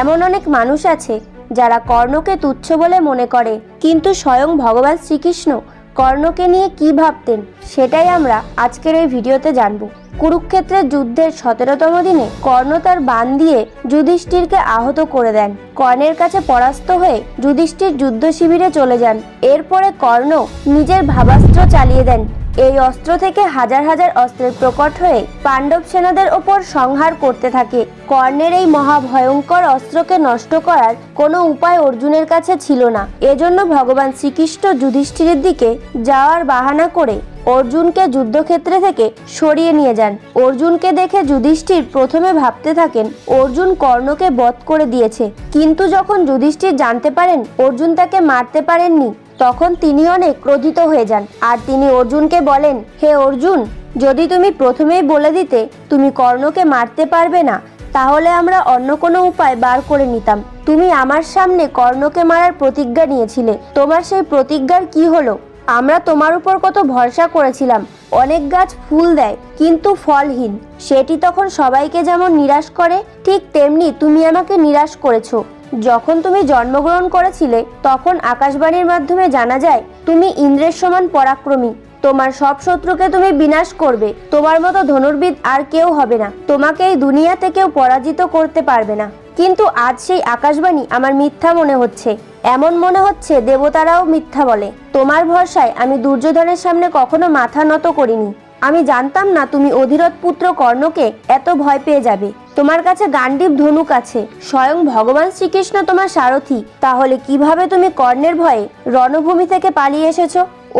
এমন অনেক মানুষ আছে যারা কর্ণকে তুচ্ছ বলে মনে করে। কিন্তু স্বয়ং ভগবান শ্রীকৃষ্ণ কর্ণকে নিয়ে কি ভাবতেন, সেটাই আমরা আজকের এই ভিডিওতে জানব। কুরুক্ষেত্রের যুদ্ধের সতেরোতম দিনে কর্ণ তার বান দিয়ে যুধিষ্ঠিরকে আহত করে দেন। কর্ণের কাছে পরাস্ত হয়ে যুধিষ্ঠির যুদ্ধ শিবিরে চলে যান। এরপরে কর্ণ নিজের ভাবাস্ত্র চালিয়ে দেন। এই অস্ত্র থেকে হাজার হাজার অস্ত্রের প্রকট হয়ে পাণ্ডব সেনাদের ওপর সংহার করতে থাকে। কর্ণের এই মহাভয়ঙ্কর অস্ত্রকে নষ্ট করার কোনো উপায় অর্জুনের কাছে ছিল না। এজন্য ভগবান শ্রীকৃষ্ণ যুধিষ্ঠিরের দিকে যাওয়ার বাহানা করে অর্জুনকে যুদ্ধক্ষেত্রে থেকে সরিয়ে নিয়ে যান। অর্জুনকে দেখে যুধিষ্ঠির প্রথমে ভাবতে থাকেন, অর্জুন কর্ণকে বধ করে দিয়েছে। কিন্তু যখন যুধিষ্ঠির জানতে পারেন, অর্জুন তাকে মারতে পারেননি তখন তিনি অনেক ক্রোধিত হয়ে যান। আর তিনি অর্জুনকে বলেন, হে অর্জুন, যদি তুমি প্রথমেই বলে দিতে তুমি কর্ণকে মারতে পারবে না, তাহলে আমরা অন্য কোনো উপায় বার করে নিতাম। তুমি আমার সামনে কর্ণকে মারার প্রতিজ্ঞা নিয়েছিলে। তোমার সেই প্রতিজ্ঞার কি হলো? আমরা তোমার উপর কত ভরসা করেছিলাম। অনেক গাছ ফুল দেয়, কিন্তু ফলহীন। সেটি তখন সবাইকে যেমন নিরাশ করে, ঠিক তেমনি তুমি আমাকে নিরাশ করেছ। যখন তুমি জন্মগ্রহণ করেছিলে, তখন আকাশবাণীর মাধ্যমে জানা যায়, তুমি ইন্দ্রের সমান পরাক্রমী। তোমার সব শত্রুকে তুমি বিনাশ করবে। তোমার মতো ধনুর্বিদ আর কেউ হবে না। তোমাকে এই দুনিয়াতে কেউ পরাজিত করতে পারবে না। কিন্তু আজ সেই আকাশবাণী আমার মিথ্যা মনে হচ্ছে। এমন মনে হচ্ছে দেবতারাও মিথ্যা বলে। তোমার ভরসায় আমি দুর্যোধনের সামনে কখনো মাথা নত করিনি। আমি জানতাম না তুমি অধিরথ পুত্র কর্ণকে এত ভয় পেয়ে যাবে। তোমার কাছে গান্ডীব ধনুক আছে। স্বয়ং ভগবান শ্রীকৃষ্ণ তোমার সারথি। তাহলে কীভাবে তুমি কর্ণের ভয়ে রণভূমি থেকে পালিয়ে এসেছ?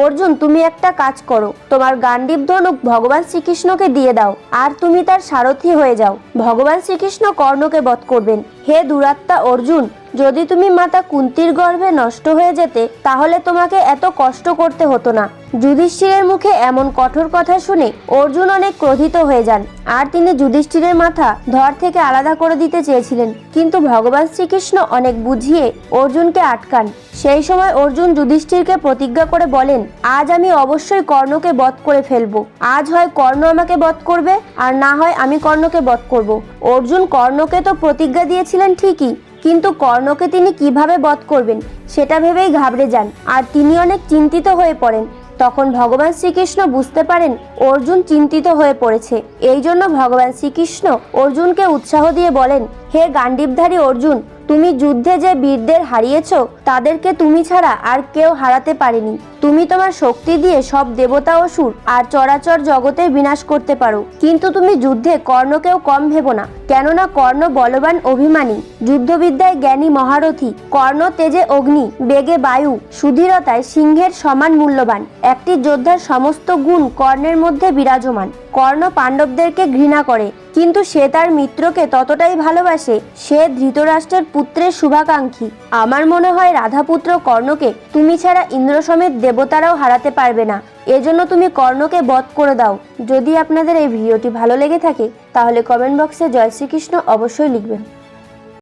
অর্জুন, তুমি একটা কাজ করো। তোমার গান্ডীব ধনুক ভগবান শ্রীকৃষ্ণকে দিয়ে দাও, আর তুমি তার সারথি হয়ে যাও। ভগবান শ্রীকৃষ্ণ কর্ণকে বধ করবেন। হে দুরাত্মা অর্জুন যদি তুমি মাতা কুন্তির গর্ভে নষ্ট হয়ে যেতে, তাহলে তোমাকে এত কষ্ট করতে হতো না। যুধিষ্ঠিরের মুখে এমন কঠোর কথা শুনে অর্জুন অনেক ক্রোধিত হয়ে যান। আর তিনি যুধিষ্ঠিরের মাথা ধর থেকে আলাদা করে দিতে চেয়েছিলেন। কিন্তু ভগবান শ্রীকৃষ্ণ অনেক বুঝিয়ে অর্জুনকে আটকান। সেই সময় অর্জুন যুধিষ্ঠিরকে প্রতিজ্ঞা করে বলেন, আজ আমি অবশ্যই কর্ণকে বধ করে ফেলব। আজ হয় কর্ণ আমাকে বধ করবে, আর না হয় আমি কর্ণকে বধ করব। অর্জুন কর্ণকে তো প্রতিজ্ঞা দিয়েছিলেন ঠিকই কিন্তু কর্ণকে তিনি কীভাবে বধ করবেন, সেটা ভেবেই ঘাবড়ে যান। আর তিনি অনেক চিন্তিত হয়ে পড়েন। তখন ভগবান শ্রীকৃষ্ণ বুঝতে পারেন, অর্জুন চিন্তিত হয়ে পড়েছে। এই জন্য ভগবান শ্রীকৃষ্ণ অর্জুনকে উৎসাহ দিয়ে বলেন, হে গান্ডীবধারী অর্জুন তুমি যুদ্ধে যে বীরদের হারিয়েছ, তাদেরকে তুমি ছাড়া আর কেউ হারাতে পারেনি। তুমি তোমার শক্তি দিয়ে সব দেবতা অসুর আর চরাচর জগতের বিনাশ করতে পারো। কিন্তু তুমি যুদ্ধে কর্ণকেও কম ভেবো না, কেননা কর্ণ বলবান অভিমানী। যুদ্ধবিদ্যায় জ্ঞানী মহারথী, কর্ণ তেজে অগ্নি, বেগে বায়ু, সুধীরতায় সিংহের সমান মূল্যবান। একটি যোদ্ধার সমস্ত গুণ কর্ণের মধ্যে বিরাজমান। কর্ণ পাণ্ডবদেরকে ঘৃণা করে কিন্তু সে তার মিত্রকে ততটাই ভালোবাসে সে ধৃতরাষ্ট্রের পুত্রের শুভাকাঙ্ক্ষী। আমার মনে হয় রাধাপুত্র কর্ণকে তুমি ছাড়া ইন্দ্র সমেত দেবতারাও হারাতে পারবে না। এজন্য তুমি কর্ণকে বধ করে দাও। যদি আপনাদের এই ভিডিওটি ভালো লেগে থাকে, তাহলে কমেন্ট বক্সে জয় শ্রীকৃষ্ণ অবশ্যই লিখবেন।